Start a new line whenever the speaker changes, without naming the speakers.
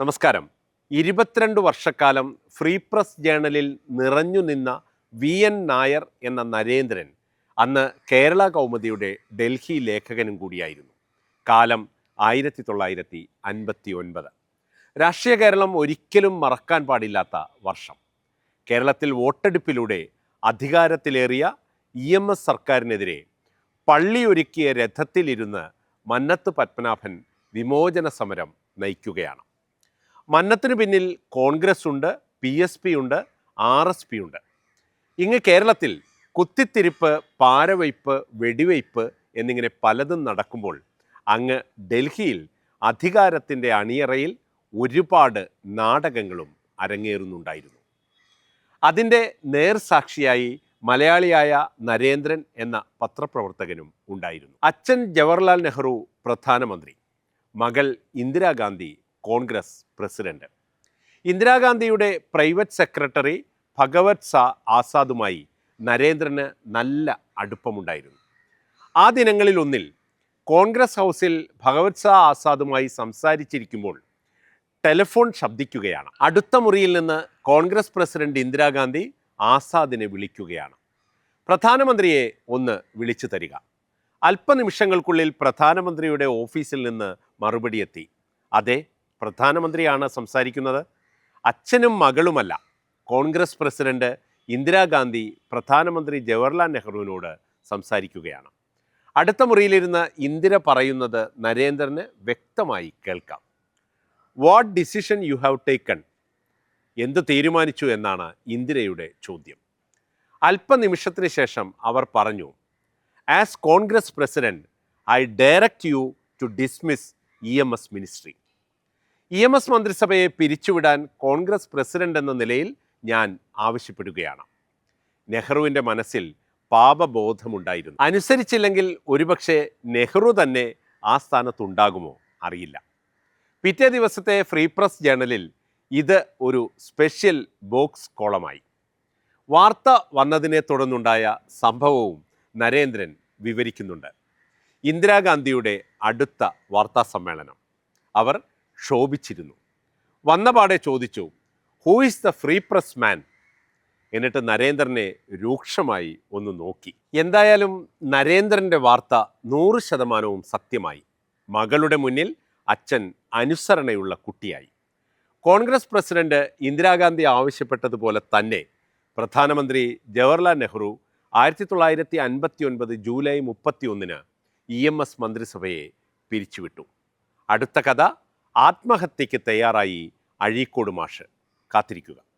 നമസ്കാരം. ഇരുപത്തിരണ്ട് വർഷക്കാലം ഫ്രീ പ്രസ് ജേണലിൽ നിറഞ്ഞു നിന്ന വി എൻ നായർ എന്ന നരേന്ദ്രൻ അന്ന് കേരള കൗമുദിയുടെ ഡൽഹി ലേഖകനും കൂടിയായിരുന്നു. കാലം ആയിരത്തി തൊള്ളായിരത്തി അൻപത്തി ഒൻപത് രാഷ്ട്രീയ കേരളം ഒരിക്കലും മറക്കാൻ പാടില്ലാത്ത വർഷം. കേരളത്തിൽ വോട്ടെടുപ്പിലൂടെ അധികാരത്തിലേറിയ ഇ എം എസ് സർക്കാരിനെതിരെ പള്ളിയൊരുക്കിയ രഥത്തിലിരുന്ന് മന്നത്ത് പത്മനാഭൻ വിമോചന സമരം നയിക്കുകയാണ്. മന്നത്തിന് പിന്നിൽ കോൺഗ്രസ് ഉണ്ട് പി എസ് പി ഉണ്ട് ആർ എസ് പി ഉണ്ട് ഇങ്ങ് കേരളത്തിൽ കുത്തിത്തിരിപ്പ് പാരവയ്പ് വെടിവയ്പ് എന്നിങ്ങനെ പലതും നടക്കുമ്പോൾ അങ്ങ് ഡൽഹിയിൽ അധികാരത്തിന്റെ അണിയറയിൽ ഒരുപാട് നാടകങ്ങളും അരങ്ങേറുന്നുണ്ടായിരുന്നു. അതിന്റെ നേർസാക്ഷിയായി മലയാളിയായ നരേന്ദ്രൻ എന്ന പത്രപ്രവർത്തകനും ഉണ്ടായിരുന്നു. അച്ഛൻ ജവഹർലാൽ നെഹ്റു പ്രധാനമന്ത്രി. മകൾ ഇന്ദിരാഗാന്ധി കോൺഗ്രസ് പ്രസിഡന്റ്. ഇന്ദിരാഗാന്ധിയുടെ പ്രൈവറ്റ് സെക്രട്ടറി ഭഗവത് സാ ആസാദുമായി നരേന്ദ്രന് നല്ല അടുപ്പമുണ്ടായിരുന്നു. ആ ദിനങ്ങളിൽ ഒന്നിൽ കോൺഗ്രസ് ഹൗസിൽ ഭഗവത് സാ ആസാദുമായി സംസാരിച്ചിരിക്കുമ്പോൾ ടെലിഫോൺ ശബ്ദിക്കുകയാണ്. അടുത്ത മുറിയിൽ നിന്ന് കോൺഗ്രസ് പ്രസിഡന്റ് ഇന്ദിരാഗാന്ധി ആസാദിനെ വിളിക്കുകയാണ്. പ്രധാനമന്ത്രിയെ ഒന്ന് വിളിച്ചു തരിക. അല്പനിമിഷങ്ങൾക്കുള്ളിൽ പ്രധാനമന്ത്രിയുടെ ഓഫീസിൽ നിന്ന് മറുപടി എത്തി. അതെ പ്രധാനമന്ത്രിയാണ് സംസാരിക്കുന്നത്. അച്ഛനും മകളുമല്ല. കോൺഗ്രസ് പ്രസിഡന്റ് ഇന്ദിരാഗാന്ധി പ്രധാനമന്ത്രി ജവഹർലാൽ നെഹ്റുവിനോട് സംസാരിക്കുകയാണ്. അടുത്ത മുറിയിലിരുന്ന് ഇന്ദിര പറയുന്നത് നരേന്ദ്രന് വ്യക്തമായി കേൾക്കാം. What decision you have taken എന്ത് തീരുമാനിച്ചു എന്നാണ് ഇന്ദിരയുടെ ചോദ്യം. അല്പനിമിഷത്തിന് ശേഷം അവർ പറഞ്ഞു as Congress president I direct you to dismiss E M S ministry E M S മന്ത്രിസഭയെ പിരിച്ചുവിടാൻ കോൺഗ്രസ് പ്രസിഡന്റ് എന്ന നിലയിൽ ഞാൻ ആവശ്യപ്പെടുകയാണ്. നെഹ്റുവിന്റെ മനസ്സിൽ പാപബോധമുണ്ടായിരുന്നു. അനുസരിച്ചില്ലെങ്കിൽ ഒരുപക്ഷെ നെഹ്റു തന്നെ ആ സ്ഥാനത്തുണ്ടാകുമോ അറിയില്ല. പിറ്റേ ദിവസത്തെ ഫ്രീ പ്രസ് ജേണലിൽ ഇത് ഒരു സ്പെഷ്യൽ ബോക്സ് കോളമായി. വാർത്ത വന്നതിനെ തുടർന്നുണ്ടായ സംഭവവും നരേന്ദ്രൻ വിവരിക്കുന്നുണ്ട്. ഇന്ദിരാഗാന്ധിയുടെ അടുത്ത വാർത്താ സമ്മേളനം അവർ ക്ഷോഭിച്ചിരുന്നു വന്നപാടെ ചോദിച്ചു who is the Free Press man എന്നിട്ട് നരേന്ദ്രനെ രൂക്ഷമായി ഒന്ന് നോക്കി. എന്തായാലും നരേന്ദ്രന്റെ വാർത്ത നൂറ് ശതമാനവും സത്യമായി. മകളുടെ മുന്നിൽ അച്ഛൻ അനുസരണയുള്ള കുട്ടിയായി. കോൺഗ്രസ് പ്രസിഡന്റ് ഇന്ദിരാഗാന്ധി ആവശ്യപ്പെട്ടതുപോലെ തന്നെ പ്രധാനമന്ത്രി ജവഹർലാൽ നെഹ്റു ആയിരത്തി തൊള്ളായിരത്തി അൻപത്തി ഒൻപത് ജൂലൈ മുപ്പത്തി ഒന്നിന് ഇ എം എസ് മന്ത്രിസഭയെ പിരിച്ചുവിട്ടു. അടുത്ത കഥ ആത്മഹത്യയ്ക്ക് തയ്യാറായി അഴീക്കോട് മാഷ്. കാത്തിരിക്കുക.